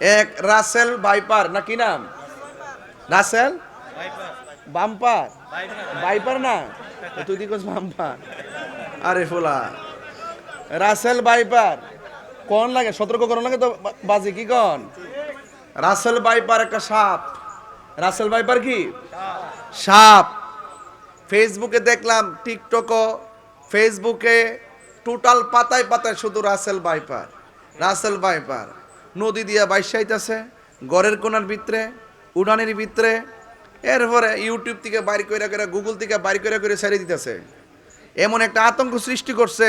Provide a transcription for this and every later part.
এক রাসেল বাইপার না কি নাম? রাসেল? বাম্পার। বাইপার না? তুই কি দিকস বাম্পার। আরে ফোলা। রাসেল বাইপার কোন লাগে? সতর্ক করো লাগে তো বাজি, কি কন? রাসেল বাইপার একটা সাপ। রাসেল বাইপার কি? সাপ। ফেসবুকে দেখলাম, টিকটকও। ফেসবুকে টোটাল পাতায় পাতায় শুধু রাসেল বাইপার রাসেল বাইপার নদী দিয়া বাইসাইতেছে গড়ের কোনার ভিতরে, উড়ানের ভিতরে, এরপরে ইউটিউব থেকে বাইর করে করে গুগল থেকে বাইর করে করে ছেড়ে দিতেছে। এমন একটা আতঙ্ক সৃষ্টি করছে।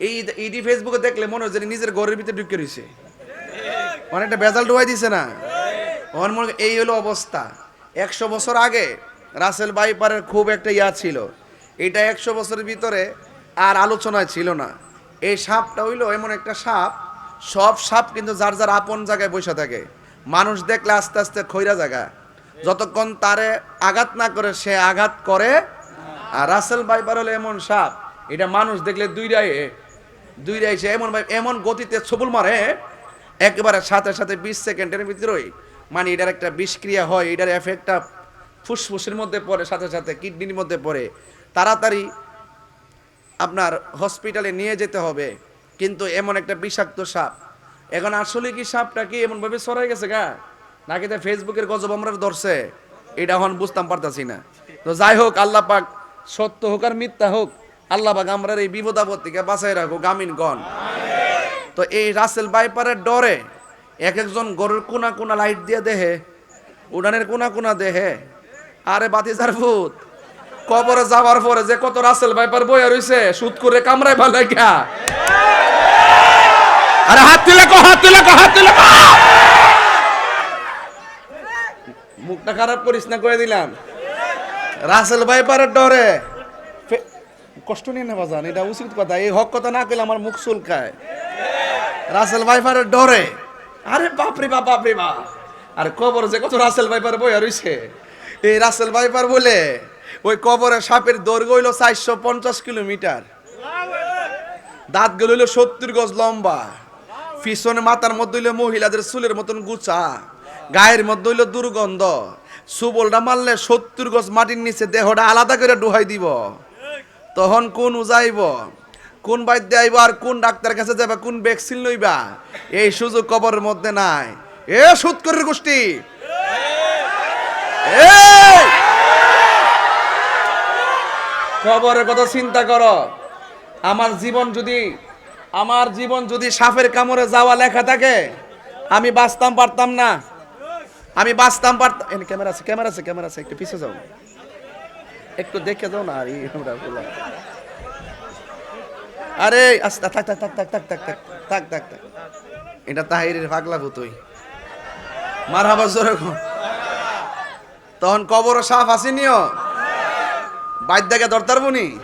এই ইডি ফেসবুকে দেখলে মনে হচ্ছে যে নিজের ঘরের ভিতরে ঢুকে রয়েছে অনেকটা বেজাল ডুবাই দিছে না? আমার মনে এই হলো অবস্থা। একশো বছর আগে রাসেল বাইপারের খুব একটা ইয়া ছিল। এটা একশো বছরের ভিতরে আর আলোচনায় ছিল না। এই সাপটা হইল এমন একটা সাপ সব সাপ কিন্তু যার যার আপন জায়গায় বসে থাকে। মানুষ দেখলে আস্তে আস্তে খৈরা জায়গা যতক্ষণ তারে আঘাত না করে, সে আঘাত করে। আর রাসেল বাইপার হলো এমন সাপ, এটা মানুষ দেখলে দুইটাই দুইটাই সে এমন এমন গতিতে ছবুল মারে, একেবারে সাথে সাথে বিশ সেকেন্ডের ভিতরেই। মানে এটার একটা বিষক্রিয়া হয়, এটার এফেক্টটা ফুসফুসের মধ্যে পড়ে, সাথে সাথে কিডনির মধ্যে পড়ে। তাড়াতাড়ি আপনার হসপিটালে নিয়ে যেতে হবে। কিন্তু এমন একটা বিষাক্ত সাপ। এখন আসলে কি সাপটা কি এমনভাবে সরাই গেছে গা? নাকি তো ফেসবুকের গজব আমরা ধরছে? এটা এখন বুঝতাম পারতাছি না। তো যাই হোক, আল্লাহ পাক সত্য হোক আর মিথ্যা হোক, আল্লাহ পাক আমরা এই বিপদ আপদ থেকে বাঁচাই রাখো গামিন গণ তো এই রাসেল বাইপারের ডরে এক একজন গরুর কোনা কোনা লাইট দিয়ে দেহে উড়ানের কোনা কোনা দেহে। আরে বাতি যার ভূত, কবরে যাওয়ার পরে যে কত রাসেল বাইপার বইয়া রইছে, সুদ করে কামড়ায় ভালো গা। আরে হাত তুলে কো, হাত তুলে কো, হাত তুলে মুখটা খারাপ করিস না, কয়ে দিলাম। রাসেল বাইপারের ডরে। ফে- কষ্ট নিয়ে নেওয়া যান এটা উচিত কথা। এই হক কথা না কইলে আমার মুখ চুলকায়। রাসেল ভাইপারের ডরে। আরে বাপরে বাপ বাপরে বাপ। আরে কবর যে কত রাসেল ভাইপার বইয়া রইছে। এই রাসেল ভাইপার বলে, ওই কবরে সাপের দৈর্ঘ্য হইল চারশো পঞ্চাশ কিলোমিটার। দাঁতগুলো হইল সত্তর গজ লম্বা। পিছনে মাথার মধ্যে হইল মহিলাদের চুলের মতন গুছা, গায়ের মধ্যে হইল দুর্গন্ধ। সুবলটা মারলে সত্তর গজ মাটির নিচে দেহটা আলাদা করে ডুহাই দিব। তখন কোন উজাইব? কোন বাইদ্য আইব আর কোন ডাক্তার কাছে যাবে কোন ভ্যাকসিন লইবা? এই সুযোগ কবরের মধ্যে নাই। এ সুৎকরের গোষ্ঠী! কবরের কথা চিন্তা করো। আমার জীবন যদি আমার জীবন যদি সাপের কামড়ে যাওয়া লেখা থাকে, আমি বাঁচতাম পারতাম না। আমি বাঁচতাম পারতাম ক্যামেরা আছে ক্যামেরা আছে ক্যামেরা আছে, একটু পিছিয়ে যাও। একটু দেখে যাও না, আর। আরে, আস্তে, থাক থাক থাক থাক থাক থাক থাক থাক থাক থাক। এটা তাহিরের পাগলা ভূতই মার জোরে কর। তখন কবর সাফ আসেনিও বাদ্যাকে দরতার বনি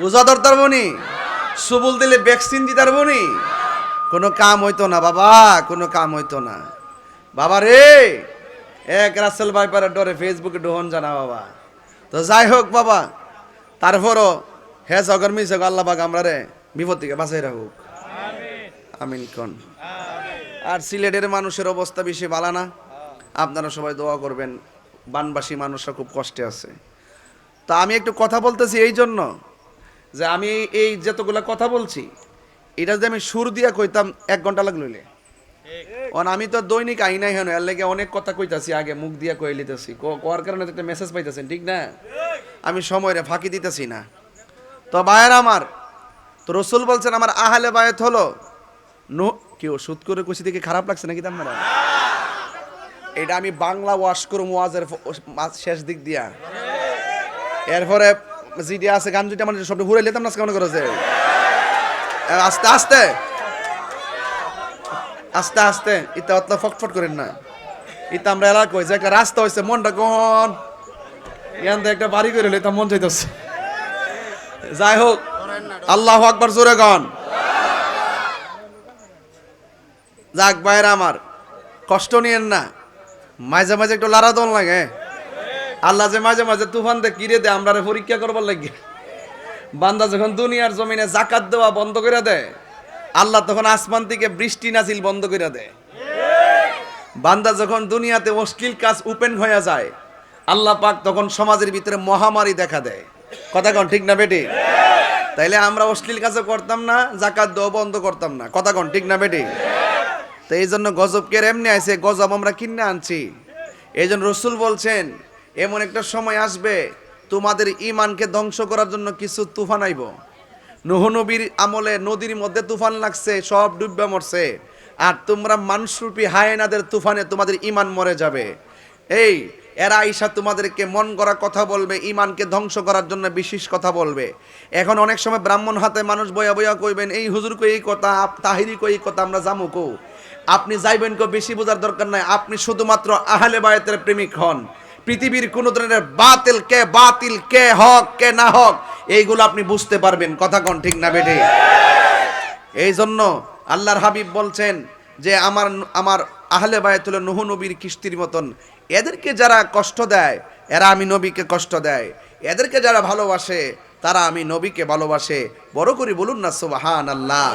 উজা দরতার বনি সুবুল দিলে ভ্যাকসিন দিতার বনি কোনো কাম হইতো না, বাবা, কোনো কাম হইতো না। বাবা রে, এক রাসেল ভাইপারের ডরে ফেসবুকে ডোহন জানা, বাবা। তো যাই হোক, বাবা, তারপরও হে জগর মিস আল্লাহ বাগ আমরা রে বিপদ থেকে বাঁচাই রাখুক। আমিন কন। আর সিলেটের মানুষের অবস্থা বেশি ভালো না। আপনারা সবাই দোয়া করবেন, বানবাসী মানুষরা খুব কষ্টে আছে। তা আমি একটু কথা বলতেছি এই জন্য। যে আমি এই যতগুলা কথা বলছি, এটা যদি আমি সুর দিয়া কইতাম, এক ঘণ্টা লাগলে অন আমি তো দৈনিক আইনাই হেন, এর লেগে অনেক কথা কইতাছি, আগে মুখ দিয়া কই লিতেছি। কোয়ার কারণে একটা মেসেজ পাইতেছেন, ঠিক না? আমি সময় ফাঁকি দিতেছি না। তো বায়ের আমার, তো রসুল বলছেন, আমার আহালে বায়াত হলো নো কি ওষুধ করে কষি দেখে খারাপ লাগছে নাকি আপনারা এটা আমি বাংলা ওয়াশ করুম ওয়াজের শেষ দিক দিয়া। এরপরে জিডি আছে, গান আমার সব ঘুরে লেতাম না কেমন আস্তে আস্তে। আস্তে আস্তে। ইতা অত ফটফট করেন না। ইতা আমরা এলাকা কই যে একটা রাস্তা হয়েছে, মনটা ইয়ান তো একটা বাড়ি করে মন চাইতেছে। যাই হোক, আল্লাহ আকবার, জোরে গন। যাক বাইরে আমার, কষ্ট নিয়েন না। মাঝে মাঝে একটু লারা দন লাগে। আল্লাহ যে মাঝে মাঝে তুফান দে, কিরে দে আমরা পরীক্ষা করবার লাগে। বান্দা যখন দুনিয়ার জমিনে জাকাত দেওয়া বন্ধ করে দেয় আল্লাহ তখন আসমান থেকে বৃষ্টি নাজিল বন্ধ করে দেয় বান্দা যখন দুনিয়াতে অশ্লীল কাজ ওপেন হয়ে যায়, আল্লাহ পাক তখন সমাজের ভিতরে মহামারী দেখা দেয়। কথা কন, ঠিক না বেটি? তাইলে আমরা অশ্লীল কাজও করতাম না, জাকাত দেওয়া বন্ধ করতাম না। কথা কন, ঠিক না বেটি? তো এই জন্য গজবকে এমনি আছে গজব আমরা কিনে আনছি। এই জন্য রসুল বলছেন এমন একটা সময় আসবে, তোমাদের ইমানকে ধ্বংস করার জন্য কিছু তুফান আইব। নুহ নবীর আমলে নদীর মধ্যে তুফান লাগছে, সব ডুববে মরছে। আর তোমরা মানুষরূপী হায়নাদের তুফানে তোমাদের ইমান মরে যাবে। এই, এরা আইসা তোমাদেরকে মন করা কথা বলবে ইমানকে ধ্বংস করার জন্য বিশেষ কথা বলবে। এখন অনেক সময় ব্রাহ্মণ হাতে মানুষ বয়া বয়া কইবেন, এই হুজুর কই এই কথা তাহিরি কই এই কথা, আমরা জামু কো। আপনি যাইবেন কো, বেশি বোঝার দরকার নাই। আপনি শুধুমাত্র আহলে বায়াতের প্রেমিক হন। পৃথিবীর কোন ধরনের বাতিল কে বাতিল, কে হক, কে না হক, এইগুলো আপনি বুঝতে পারবেন। কথা কোন ঠিক না বেঠে? এই জন্য আল্লাহর হাবিব বলছেন যে আমার আমার আহলে বায়াতুল নুহ নবীর কিস্তির মতন, এদেরকে যারা কষ্ট দেয়, এরা আমি নবীকে কষ্ট দেয়। এদেরকে যারা ভালোবাসে, তারা আমি নবীকে ভালোবাসে। বড় করে বলুন না সুবাহান আল্লাহ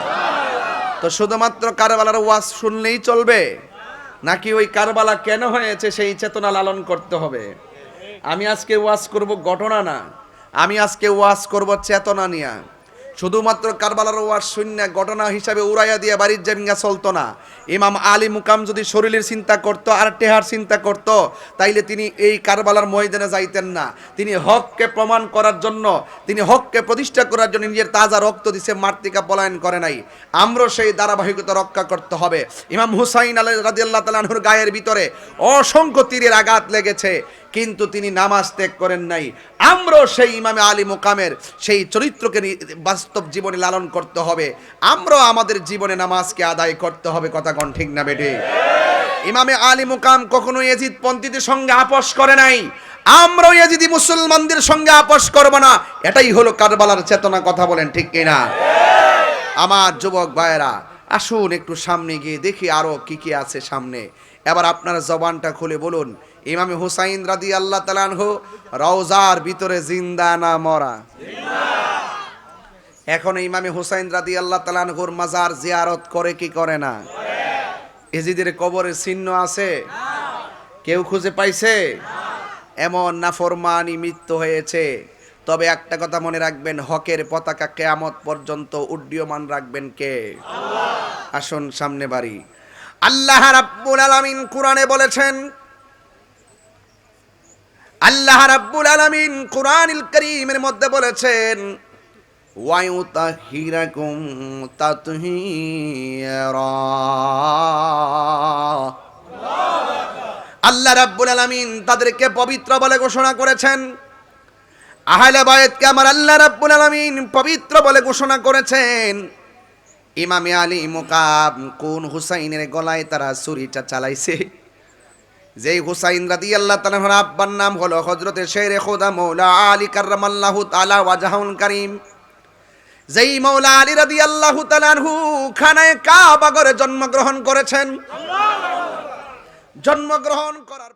তো শুধুমাত্র কারবালার ওয়াজ শুনলেই চলবে? নাকি ওই কারবালা কেন হয়েছে সেই চেতনা লালন করতে হবে? আমি আজকে ওয়াজ করব ঘটনা না। আমি আজকে ওয়াজ করব চেতনা নিয়া। শুধুমাত্র কারবালার ওয়ার শূন্য ঘটনা হিসাবে উড়াইয়া দিয়ে বাড়ির জামিঙ্গা চলতো না। ইমাম আলী মুকাম যদি শরীরের চিন্তা করত, আর টেহার চিন্তা করত, তাইলে তিনি এই কারবালার ময়দানে যাইতেন না। তিনি হককে প্রমাণ করার জন্য, তিনি হককে প্রতিষ্ঠা করার জন্য নিজের তাজা রক্ত দিছে মার্তিকা পলায়ন করে নাই। আমরাও সেই ধারাবাহিকতা রক্ষা করতে হবে। ইমাম হুসাইন আলী রাদিয়াল্লাহু তাআলার গায়ের ভিতরে অসংখ্য তীরের আঘাত লেগেছে। কিন্তু তিনি নামাজ ত্যাগ করেন নাই। আমরাও সেই ইমামে আলী মোকামের সেই চরিত্রকে বাস্তব জীবনে লালন করতে হবে। আমরাও আমাদের জীবনে নামাজকে আদায় করতে হবে, কথা কন ঠিক না বেটে ইমামে আলী মুকাম কখনো এজিদ পন্থীদের সঙ্গে আপোষ করে নাই। আমরাও এজিদি মুসলমানদের সঙ্গে আপোষ করব না। এটাই হলো কারবালার চেতনা, কথা বলেন ঠিক কিনা? আমার যুবক ভাইয়েরা, আসুন একটু সামনে গিয়ে দেখি আরও কি কি আছে সামনে। এবার আপনার জবানটা খুলে বলুন। ইমামে হুসাইন রাদি আল্লাহ তালানহ রওজার ভিতরে জিন্দা না মরা? এখন ইমামে হুসাইন রাদি আল্লাহ তালানহুর মাজার জিয়ারত করে কি করে না? এজিদের কবরের চিহ্ন আছে? কেউ খুঁজে পাইছে? এমন নাফরমানি মৃত্যু হয়েছে। তবে একটা কথা মনে রাখবেন, হকের পতাকা কেয়ামত পর্যন্ত উড্ডীয়মান রাখবেন কে? আসুন সামনে বাড়ি। আল্লাহ রাব্বুল আলামিন কোরআনে বলেছেন, আল্লাহ রাব্বুল আলামিন কোরআনুল কারীমের মধ্যে বলেছেন, ওয়ায়ুতাহিরাকুম তাতহীরা আল্লাহ রাব্বুল আলামিন তাদেরকে পবিত্র বলে ঘোষণা করেছেন। আহলে বায়াতকে আমার আল্লাহ রাব্বুল আলামিন পবিত্র বলে ঘোষণা করেছেন। ইমামে আলী মুকাম কোন হুসাইনের গলায় তারা ছুরিটা চালাইছে? যেই হুসাইন রাদি আল্লাহ তালাহর আব্বার নাম হলো হজরতে শেরে খোদা মৌলা আলী কার্রামাল্লাহু তালা ওয়াজাহুল করিম। যেই মৌলা আলী রাদি আল্লাহ তালাহু খানায় কাবাগরে জন্মগ্রহণ করেছেন। জন্মগ্রহণ করার